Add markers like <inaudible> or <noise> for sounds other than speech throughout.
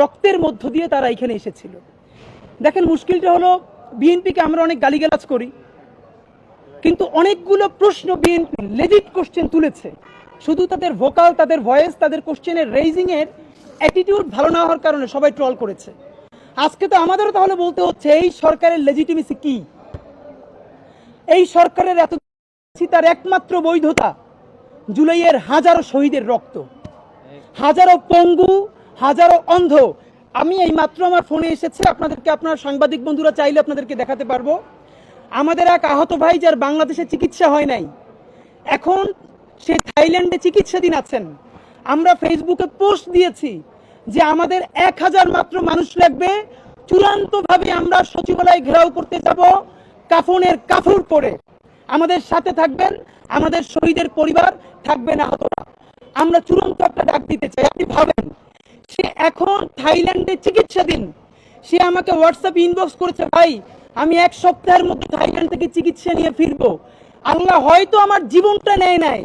রক্তের মধ্য দিয়ে তারা এখানে এসেছিল। দেখেন, মুশকিলটা হলো, বিএনপিকে আমরা অনেক গালিগালাজ করি, কিন্তু অনেকগুলো প্রশ্ন বিএনপি লেজিট কোশ্চেন তুলেছে। শুধু তাদের ভোকাল তাদের ভয়েস তাদের কোশ্চেনের রেইজিং এর অ্যাটিটিউড ভালো না হওয়ার কারণে সবাই ট্রল করেছে। আজকে তো আমাদেরও তাহলে বলতে হচ্ছে, এই সরকারের লেজিটিমেসি কি? এই সরকারের এত তার একমাত্র বৈধতা, জুলাইয়ের হাজারো শহীদের রক্ত। হাজারো পঙ্গু হাজারো অন্ধ। আমি এই মাত্র আমার ফোনে এসেছে, আপনাদেরকে, আপনার সাংবাদিক বন্ধুরা চাইলে আপনাদেরকে দেখাতে পারব। আমাদের এক আহত ভাই যার বাংলাদেশে চিকিৎসা হয় নাই। এখন সে থাইল্যান্ডে চিকিৎসাধীন আছেন। আমরা ফেসবুকে পোস্ট দিয়েছি যে আমাদের এক হাজার মাত্র মানুষ লাগবে। চূড়ান্তভাবে আমরা সচিবালয় ঘেরাও করতে যাব কাফনের কাফুর পরে। আমাদের সাথে থাকবেন, আমাদের শহীদের পরিবার থাকবে না আহতরা। আমরা চূড়ান্ত একটা ডাক দিতে চাই, আপনি ভাবেন। সে এখন থাইল্যান্ডে চিকিৎসাধীন। সে আমাকে হোয়াটসঅ্যাপ ইনবক্স করেছে, ভাই, আমি এক সপ্তাহের মধ্যে থাইল্যান্ড থেকে চিকিৎসা নিয়ে ফিরবো। আল্লাহ হয়তো আমার জীবনটা নেয় নাই।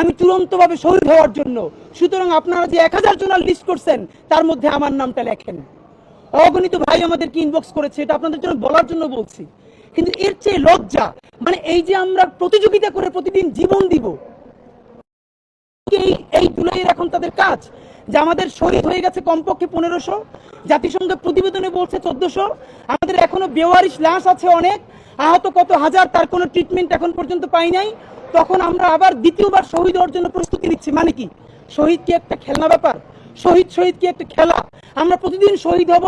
আমি চূড়ান্তভাবে শহীদ হওয়ার জন্য। সুতরাং আপনারা যে এক হাজার জনের লিস্ট করছেন, তার মধ্যে আমার নামটা লেখেন। অগণিত ভাই আমাদেরকে ইনবক্স করেছে, এটা আপনাদের জন্য বলার জন্য বলছি। কিন্তু এর চেয়ে লজ্জা মানে এই যে আমরা প্রতিযোগিতা করে প্রতিদিন জীবন দিব, এই এই জুলাইয়ের এখন তাদের কাজ। যে আমাদের শহীদ হয়ে গেছে কমপক্ষে পনেরোশো। জাতিসংঘের প্রতিবেদনে বলছে চোদ্দশো। আমাদের এখনও বেওয়ারিশ লাশ আছে অনেক। আহত কত হাজার তার কোনো ট্রিটমেন্ট এখন পর্যন্ত পাই নাই। তখন আমরা আবার দ্বিতীয়বার শহীদ হওয়ার জন্য প্রস্তুতি নিচ্ছি। মানে কি? শহীদ কি একটা খেলনা ব্যাপার? শহীদ শহীদ কি একটা খেলা? আমরা প্রতিদিন শহীদ হব।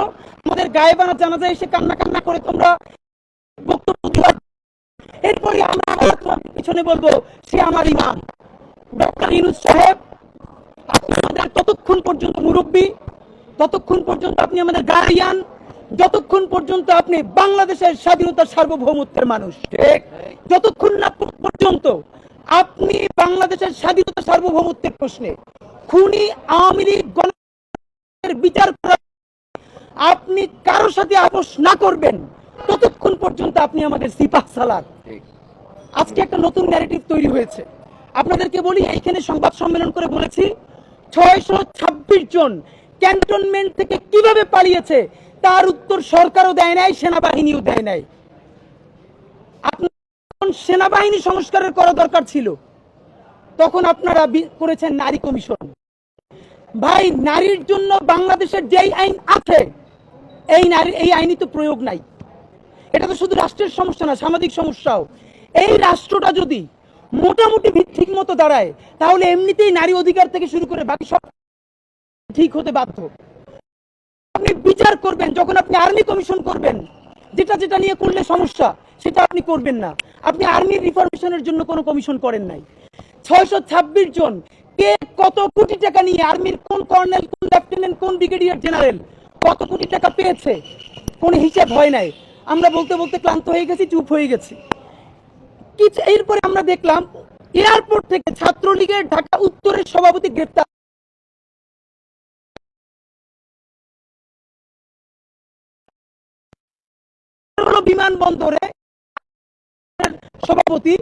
আমাদের গায়ে বানা জানাজা এসে কান্না কান্না করে তোমরা বক্তব্য এরপরে আমরা তোমাদের পিছনে বলব, সে আমার ইমাম। ডক্টর ইনুস সাহেব আপনি আমাদের ততক্ষণ পর্যন্ত মুরব্বী ততক্ষণ পর্যন্ত আপনি আমাদের গার্ডিয়ান যতক্ষণ পর্যন্ত আপনি বাংলাদেশের স্বাধীনতার সার্বভৌমত্বের মানুষ ঠিক? যতক্ষণ না পর্যন্ত আপনি বাংলাদেশের স্বাধীনতা সার্বভৌমত্বের প্রশ্নে খুনি আওয়ামী লীগ গণের বিচার করার আপনি কারোর সাথে আপোষ না করবেন ততক্ষণ পর্যন্ত আপনি আমাদের সিপাহ সালার আজকে একটা নতুন ন্যারেটিভ তৈরি হয়েছে। আপনাদেরকে বলি এইখানে সংবাদ সম্মেলন করে বলেছি ছয়শো ছাব্বিশ জন ক্যান্টনমেন্ট থেকে কীভাবে পালিয়েছে, তার উত্তর সরকারও দেয় নাই, সেনাবাহিনীও দেয় নাই। আপনার সেনাবাহিনী সংস্কারের করা দরকার ছিল, তখন আপনারা করেছেন নারী কমিশন। ভাই, নারীর জন্য বাংলাদেশের যেই আইন আছে, এই নারী, এই আইনই তো প্রয়োগ নাই। এটা তো শুধু রাষ্ট্রের সমস্যা না, সামাজিক সমস্যাও। এই রাষ্ট্রটা যদি মোটামুটি ঠিক মতো দাঁড়ায়। তাহলে এমনিতেই নারী অধিকার থেকে শুরু করে বাকি সব ঠিক হতে বাধ্য। আপনি বিচার করবেন, যখন আপনি আর্মি কমিশন করবেন, যেটা যেটা নিয়ে করলে সমস্যা, সেটা আপনি করবেন না। আপনি আর্মির রিফরমেশনের জন্য কোনো কমিশন করেন নাই। ছয়শো ছাব্বিশ জন, কে কত কোটি টাকা নিয়ে আর্মির কোন কর্নেল, কোন লেফটেন্যান্ট, কোন ব্রিগেডিয়ার জেনারেল কত কোটি টাকা পেয়েছে, কোনো হিসাব হয় নাই। আমরা বলতে বলতে ক্লান্ত হয়ে গেছি, চুপ হয়ে গেছি। কিছু এরপরে আমরা দেখলাম এয়ারপোর্ট থেকে ছাত্রলীগের ঢাকা উত্তরের সভাপতি গ্রেপ্তার। বিমানবন্দরে সভাপতি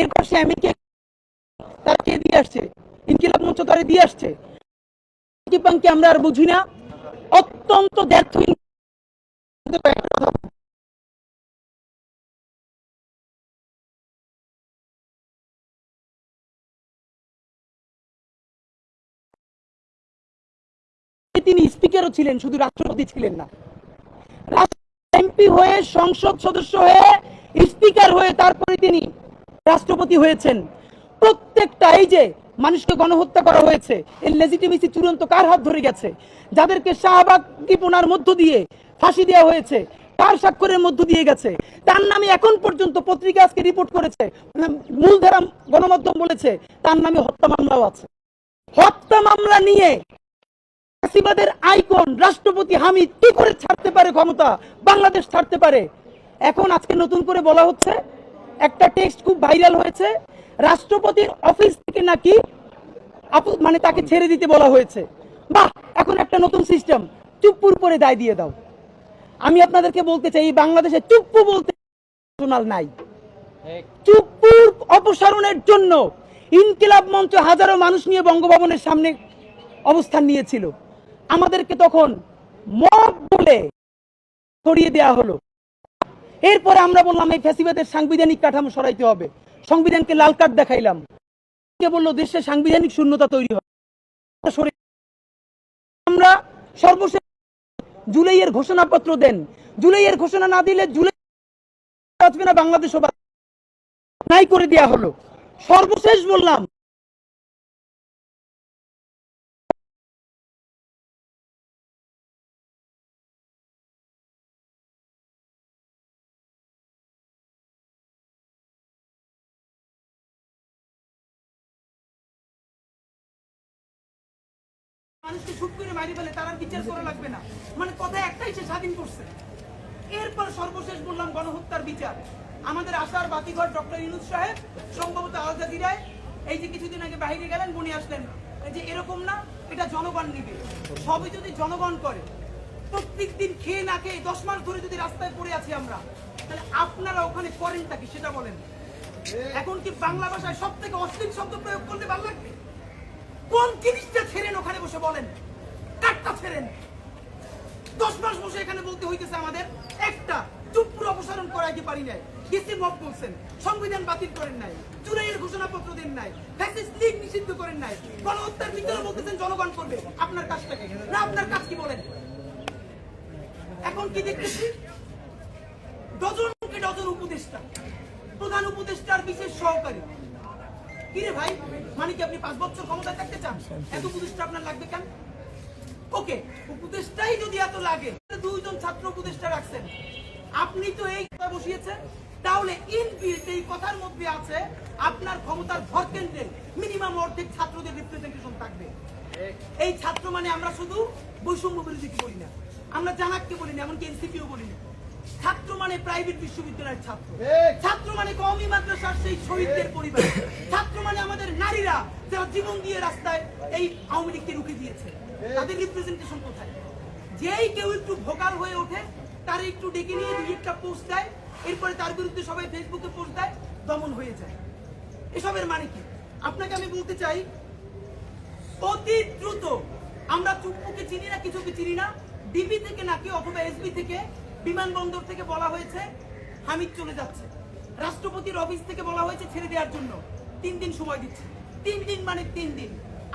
এরপর সে আমেরিকা তাকে দিয়ে আসছে? ইনকিলাব মঞ্চ তারে দিয়ে আসছে। আমরা আর বুঝি না। অত্যন্ত দ্ব্যর্থহীন। তিনি স্পিকারও ছিলেন, শুধু রাষ্ট্রপতি ছিলেন না। এমপি হয়ে, সংসদ সদস্য হয়ে, স্পিকার হয়ে তারপরে তিনি রাষ্ট্রপতি হয়েছেন। প্রত্যেকটা এই যে মানুষকে গণহত্যা করা হয়েছে, এর লেজিটিমেসি চূড়ান্ত কার হাত ধরে গেছে? যাদেরকে শাহবাগ দীপনার মধ্য দিয়ে ফাঁসি দেওয়া হয়েছে, কার স্বাক্ষরের মধ্য দিয়ে গেছে? তার নামে এখন পর্যন্ত পত্রিকা আজকে রিপোর্ট করেছে মূলধারা গণমাধ্যম বলেছে, তার নামে হত্যা মামলাও আছে। হত্যা মামলা নিয়ে ফ্যাসিবাদের আইকন রাষ্ট্রপতি হামিদ কি করে ছাড়তে পারে ক্ষমতা? বাংলাদেশ ছাড়তে পারে। এখন আজকে নতুন করে বলা হচ্ছে, একটা টেক্সট খুব ভাইরাল হয়েছে, রাষ্ট্রপতির অফিস থেকে নাকি মানে তাকে ছেড়ে দিতে বলা হয়েছে। বাহ, এখন একটা নতুন সিস্টেম, চুপ্পুর পরে দায় দিয়ে দাও। আমি আপনাদেরকে বলতে চাই বাংলাদেশে চুপ্পু বলতে নাই। চুপ্পুর অপসারণের জন্য ইনকিলাব মঞ্চ হাজারো মানুষ নিয়ে বঙ্গভবনের সামনে অবস্থান নিয়েছিল। আমাদেরকে তখন মব বলে সরিয়ে দেওয়া হলো। এরপরে আমরা বললাম, এই ফ্যাসিবাদের সাংবিধানিক কাঠামো সরাইতে হবে। সংবিধানকে লাল কার্ড দেখাইলাম। কে বলল, দেশে সাংবিধানিক শূন্যতা তৈরি হবে আমরা সর্বশেষ জুলাইয়ের ঘোষণাপত্র দেন। জুলাইয়ের ঘোষণা না দিলে জুলাই বাংলাদেশও নাই করে দেয়া হলো। সর্বশেষ বললাম মানুষকে ছুট করে মারি ফেলে তার বিচার করা লাগবে না। মানে কথা একটাই সে স্বাধীন করছে। এরপর সর্বশেষ বললাম গণহত্যার বিচার। আমাদের আশার বাতিঘর ডক্টর ইনুজ সাহেব সম্ভবত আল জাজিরায় এই যে কিছুদিন আগে বাইরে গেলেন উনি আসলেন এই যে এরকম না এটা জনগণ নিবে। সবই যদি জনগণ করে প্রত্যেক দিন খেয়ে না খেয়ে দশ মাস ধরে যদি রাস্তায় পড়ে আছি আমরা তাহলে আপনারা ওখানে করেনটা কি সেটা বলেন। এখন কি বাংলা ভাষায় সব থেকে অশ্লীল শব্দ প্রয়োগ করলে ভালো লাগবে? কোন জিনিসটা ছেড়েন ওখানে বসে বলেন? কাটটা ছেড়েন? দশ মাস বসে এখানে বলতে হইতেছে আমাদের, একটা চুপুর অপসারণ করাইতে পারি নাই। ডিসি মব বলছেন, সংবিধান বাতিল করেন নাই জুলাইয়ের ঘোষণাপত্র দেন নাই, ফ্যাসিস্ট লীগ নিষিদ্ধ করেন নাই। গণহত্যার ভিতরে বলতেছেন, জনগণ করবে। আপনার কাজটা কি? না, আপনার কাজ কি বলেন? এখন কি দেখতেছি? ডজনকে ডজন উপদেষ্টা, প্রধান উপদেষ্টার বিশেষ সহকারী। কিরে ভাই? মানে কি আপনি পাঁচ বছর ক্ষমতায় থাকতে চান? এত উপদেষ্টা আপনার লাগবে কেন? ওকে, উপদেষ্টাই যদি এত লাগে দুইজন ছাত্র উপদেষ্টা রাখছেন। আপনি তো এই কথা বসিয়েছেন। তাহলে ইনবিল্ট এই কথার মধ্যে আছে, আপনার ক্ষমতার ভর কেন্দ্রে মিনিমাম অর্ধেক ছাত্রদের রিপ্রেজেন্টেশন থাকবে। এই ছাত্র মানে আমরা শুধু বৈষম্য বিরোধীকে বলি না? আমরা জানাককে বলি না, এমনকি এনসিপিও বলি না। ছাত্র মানে প্রাইভেট বিশ্ববিদ্যালয়ের ছাত্র। ছাত্র মানে কওমি মাদ্রাসার সেই শহীদদের পরিবার। <laughs> ছাত্র মানে আমাদের নারীরা যারা জীবন দিয়ে রাস্তায় এই আওয়ামী লীগকে রুখে দিয়েছে। তাদের রিপ্রেজেন্টেশন কোথায়? যেই কেউ একটু ভোকাল হয়ে ওঠে তার একটু ডেকে নিয়ে দুই একটা পোস্ট দেয় এরপরে তার বিরুদ্ধে সবাই ফেসবুকে পোস্ট দেয় দমন হয়ে যায়। এসবের মানে কি? আপনাকে আমি বলতে চাই অতি দ্রুত আমরা চুপ্পুকে চিনি না কিছুকে চিনি না ডিবি থেকে নাকি অথবা এসবি থেকে বিমানবন্দর থেকে বলা হয়েছে হামিদ চলে যাচ্ছে। রাষ্ট্রপতির অফিস থেকে বলা হয়েছে ছেড়ে দেওয়ার জন্য। তিন দিন সময় দিচ্ছে। তিন দিন মানে তিন দিন।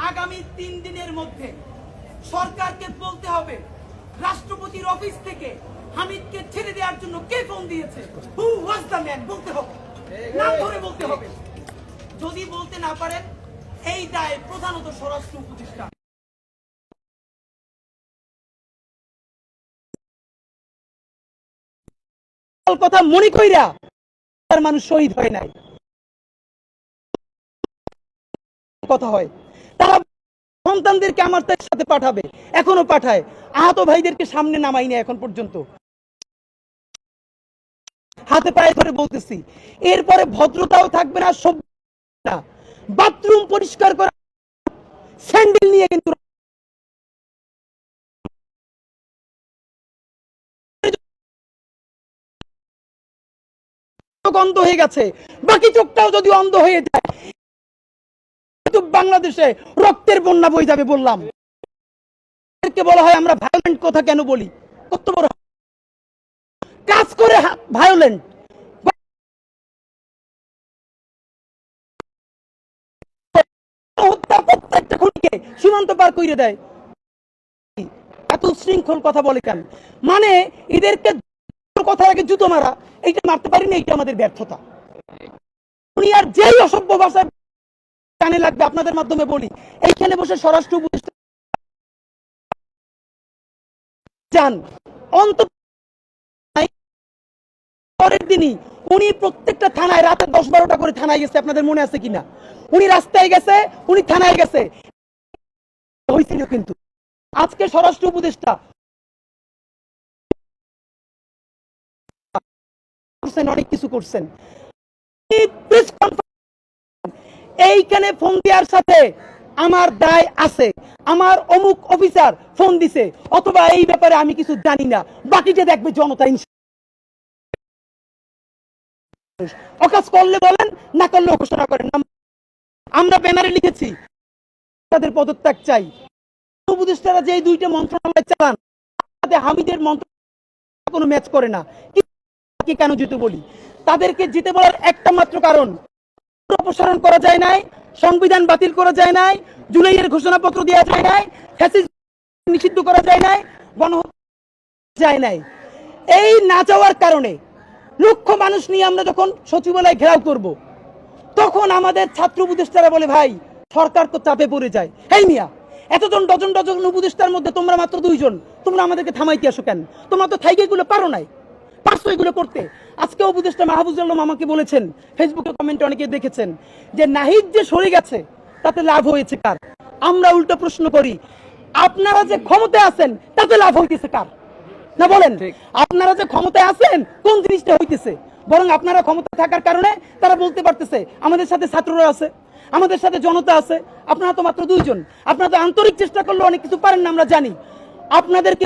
আগামী তিন দিনের মধ্যে সরকারকে বলতে হবে, রাষ্ট্রপতির অফিস থেকে হামিদকে ছেড়ে দেওয়ার জন্য কে ফোন দিয়েছে? হু ওয়াজ দ্য ম্যান বলতে হবে। নাম ধরে বলতে হবে। যদি বলতে না পারেন, এই দায় প্রধানত স্বরাষ্ট্র উপদেষ্টা। কথা মনে কইরা তার মানুষ শহীদ হয় নাই। কথা হয়। তারা সন্তানদেরকে আমার তার সাথে পাঠাবে, এখনও পাঠায়। আহত ভাইদেরকে সামনে নামাই না এখন পর্যন্ত। হাতে পায়ে ধরে বলতেছি, এরপরে ভদ্রতাও থাকবে না না বাথরুম পরিষ্কার করা, স্যান্ডেল নিয়ে কিন্তু চোখ অন্ধ হয়ে গেছে। বাকি চোখটাও যদি অন্ধ হয়ে যায় বাংলাদেশে রক্তের বন্যা বই যাবে বললাম। বলা হয় আমরা ভায়োলেন্ট কথা কেন বলি? কত বড় কাজ করে ভায়োলেন্ট হত্যা প্রত্যেকটা খুনিকে সীমান্ত পার করে দেয়। এত শৃঙ্খল কথা বলে কেন? মানে এদেরকে কথা আগে জুতো মারা, এইটা মারতে পারিনি, এইটা আমাদের ব্যর্থতা। যেই অসভ্য ভাষায় কানে লাগবে আপনাদের মাধ্যমে বলি, এইখানে বসে স্বরাষ্ট্র যান। অন্তত পরের দিনই উনি প্রত্যেকটা থানায় রাতে দশ বারোটা করে থানায় গেছে, আপনাদের মনে আছে কিনা? উনি রাস্তায় গেছে, উনি থানায় গেছে। হয়েছিল কিন্তু। আজকে স্বরাষ্ট্র উপদেষ্টা করছেন, অনেক কিছু করছেন। এইখানে ফোন দেওয়ার সাথে আমার দায় আছে। আমার অমুক অফিসার ফোন দিছে, অথবা এই ব্যাপারে আমি কিছু জানি না। বাকিটা দেখবে জনতা অকাজ করলে বলেন, না করলে ঘোষণা করেন। আমরা ব্যানারে লিখেছি, তাদের পদত্যাগ চাই। উপদেষ্টারা যে দুইটা মন্ত্রণালয় চালান হামিদের মন্ত্র কোনো ম্যাচ করে না। কি কেন যেতে বলি? তাদেরকে জিতে বলার একটা মাত্র কারণ, অপসারণ করা যায় নাই, সংবিধান বাতিল করা যায় নাই, জুলাইয়ের ঘোষণাপত্র দেওয়া যায় নাই নিষিদ্ধ করা যায় নাই, গণহত্যা যায় নাই। এই না যাওয়ার কারণে লক্ষ মানুষ নিয়ে আমরা যখন সচিবালয় ঘেরাও করব। তখন আমাদের ছাত্র উপদেষ্টারা বলে, ভাই, সরকার তো চাপে পড়ে যায়। এই মিয়া, এতজন ডজন ডজন উপদেষ্টার মধ্যে তোমরা মাত্র দুইজন, তোমরা আমাদেরকে থামাইতে আসো কেন? তোমরা তো থাইকে এগুলো পারো নাই। পারছ এগুলো করতে? আজকে উপদেষ্টা মাহবুজুল আলম আমাকে বলেছেন ফেসবুকে কমেন্টে অনেকে দেখেছেন যে নাহিদ যে সরে গেছে তাতে লাভ হয়েছে কার? আমরা উল্টো প্রশ্ন করি আপনারা যে ক্ষমতায় আছেন তাতে লাভ হইতেছে কার? না বলেন আপনারা যে ক্ষমতায় আছেন কোন জিনিসটা হইতেছে? বরং আপনারা ক্ষমতা থাকার কারণে তারা বলতে পারতেছে আমাদের সাথে ছাত্ররা আছে আমাদের সাথে জনতা আছে আপনারা তো মাত্র দুইজন। আপনারা তো আন্তরিক চেষ্টা করলে অনেক কিছু পারেন না আমরা জানি। আপনাদেরকে